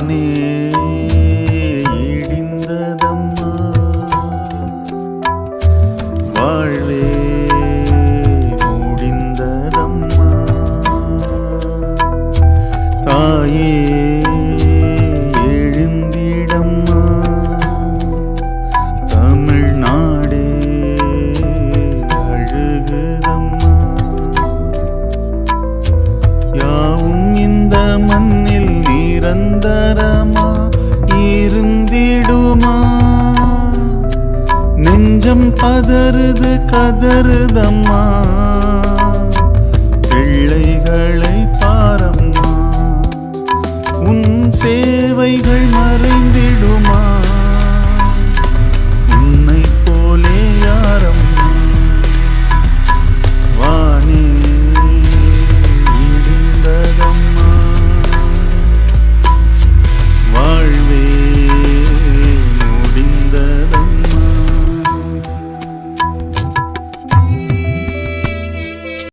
நானே இடிந்ததம்மா. வாழ்வே முடிந்ததம்மா. தாயே அதருது கதறுதம்மா. பிள்ளைகளை பாரம்மா. உன் சே